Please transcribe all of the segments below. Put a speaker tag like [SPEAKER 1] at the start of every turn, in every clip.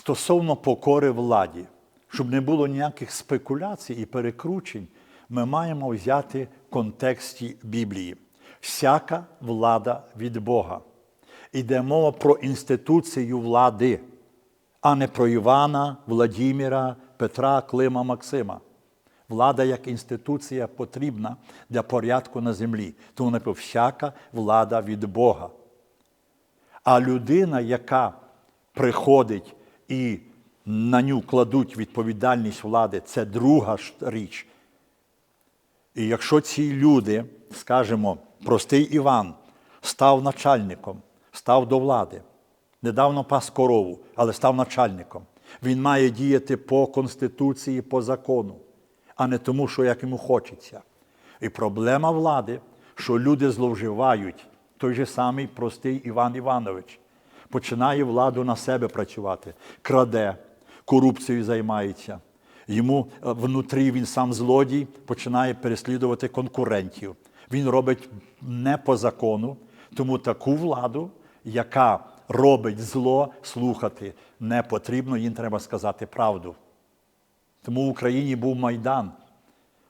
[SPEAKER 1] Стосовно покори владі, щоб не було ніяких спекуляцій і перекручень, ми маємо взяти в контексті Біблії. Всяка влада від Бога. Іде мова про інституцію влади, а не про Івана, Владіміра, Петра, Клима, Максима. Влада як інституція потрібна для порядку на землі. Тому напевно, всяка влада від Бога. А людина, яка приходить і на ню кладуть відповідальність влади, це друга річ. І якщо ці люди, скажімо, простий Іван, став начальником, став до влади, недавно пас корову, але став начальником, він має діяти по Конституції, по закону, а не тому, що як йому хочеться. І проблема влади, що люди зловживають, той же самий простий Іван Іванович, починає владу на себе працювати, краде, корупцією займається. Йому е, внутрі він сам злодій починає переслідувати конкурентів. Він робить не по закону, тому таку владу, яка робить зло, слухати не потрібно, їм треба сказати правду. Тому в Україні був Майдан,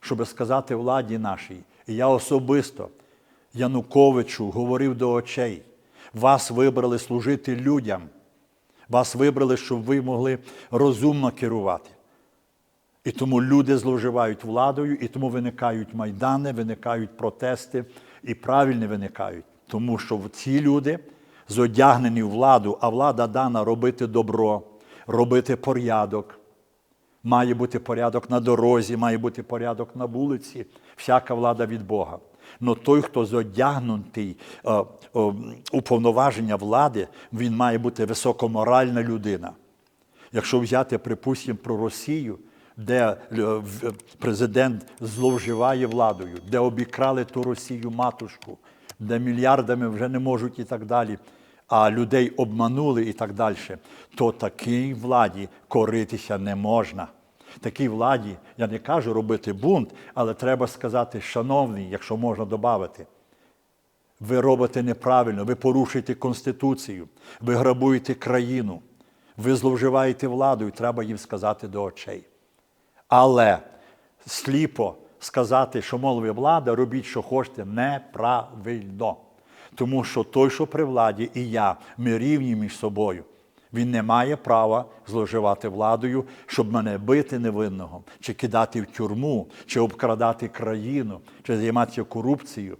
[SPEAKER 1] щоб сказати владі нашій. І я особисто Януковичу говорив до очей: вас вибрали служити людям, вас вибрали, щоб ви могли розумно керувати. І тому люди зловживають владою, і тому виникають майдани, виникають протести, і правильно виникають. Тому що ці люди зодягнені в владу, а влада дана робити добро, робити порядок. Має бути порядок на дорозі, має бути порядок на вулиці, всяка влада від Бога. Но той, хто зодягнутий е, е, у повноваження влади, він має бути високоморальна людина. Якщо взяти, припустимо, про Росію, де е, президент зловживає владою, де обікрали ту Росію матушку, де мільярдами вже не можуть і так далі, а людей обманули і так далі, то такій владі коритися не можна. Такій владі, я не кажу робити бунт, але треба сказати, шановний, якщо можна додати, ви робите неправильно, ви порушуєте Конституцію, ви грабуєте країну, ви зловживаєте владою, треба їм сказати до очей. Але сліпо сказати, що мол, ви влада, робіть, що хочете, неправильно. Тому що той, що при владі, і я, ми рівні між собою. Він не має права зловживати владою, щоб мене бити невинного, чи кидати в тюрму, чи обкрадати країну, чи займатися корупцією.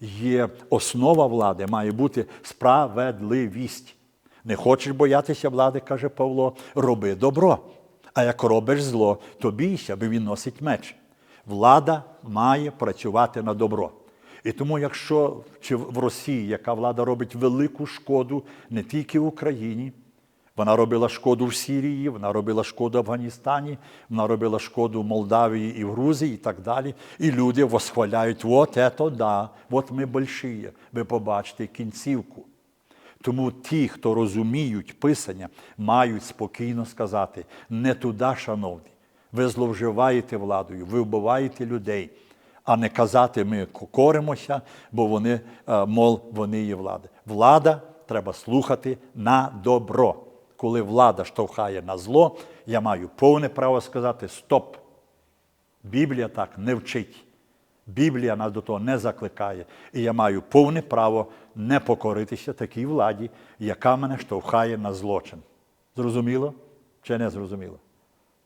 [SPEAKER 1] Є основа влади, має бути справедливість. Не хочеш боятися влади, каже Павло, роби добро. А як робиш зло, то бійся, бо він носить меч. Влада має працювати на добро. І тому, якщо чи в Росії, яка влада робить велику шкоду не тільки в Україні, вона робила шкоду в Сирії, вона робила шкоду в Афганістані, вона робила шкоду в Молдавії і в Грузії і так далі. І люди восхваляють, от це да, от ми больші. Ви побачите кінцівку. Тому ті, хто розуміють Писання, мають спокійно сказати: не туди, шановні, ви зловживаєте владою, ви вбиваєте людей, а не казати, ми коримося, бо вони, е, мол, вони є влада. Влада треба слухати на добро. Коли влада штовхає на зло, я маю повне право сказати стоп. Біблія так не вчить. Біблія нас до того не закликає. І я маю повне право не покоритися такій владі, яка мене штовхає на злочин. Зрозуміло чи не зрозуміло?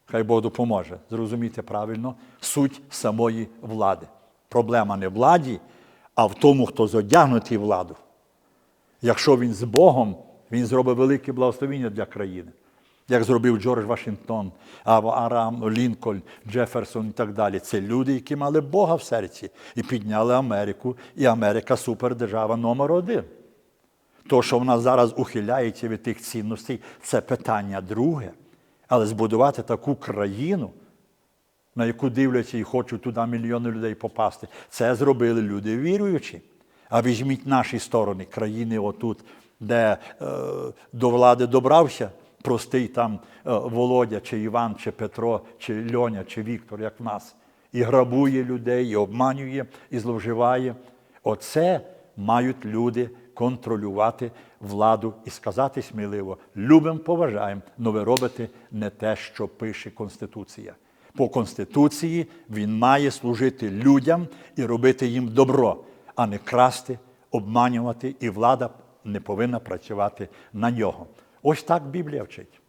[SPEAKER 1] Хай Бог допоможе зрозуміти правильно суть самої влади. Проблема не в владі, а в тому, хто зодягнутий владу. Якщо він з Богом, він зробить велике благословення для країни. Як зробив Джордж Вашингтон, Авраам Лінкольн, Джеферсон і так далі. Це люди, які мали Бога в серці і підняли Америку, і Америка супердержава номер один. То, що в нас зараз ухиляється від тих цінностей, це питання друге. Але збудувати таку країну, на яку дивляться і хочуть туди мільйони людей попасти, це зробили люди віруючі. А візьміть наші сторони, країни отут, де е, до влади добрався простий там е, Володя, чи Іван, чи Петро, чи Льоня, чи Віктор, як в нас, і грабує людей, і обманює, і зловживає. Оце мають люди контролювати владу і сказати сміливо: любимо, поважаємо, але ви робите не те, що пише Конституція. По Конституції він має служити людям і робити їм добро, а не красти, обманювати, і влада не повинна працювати на нього. Ось так Біблія вчить.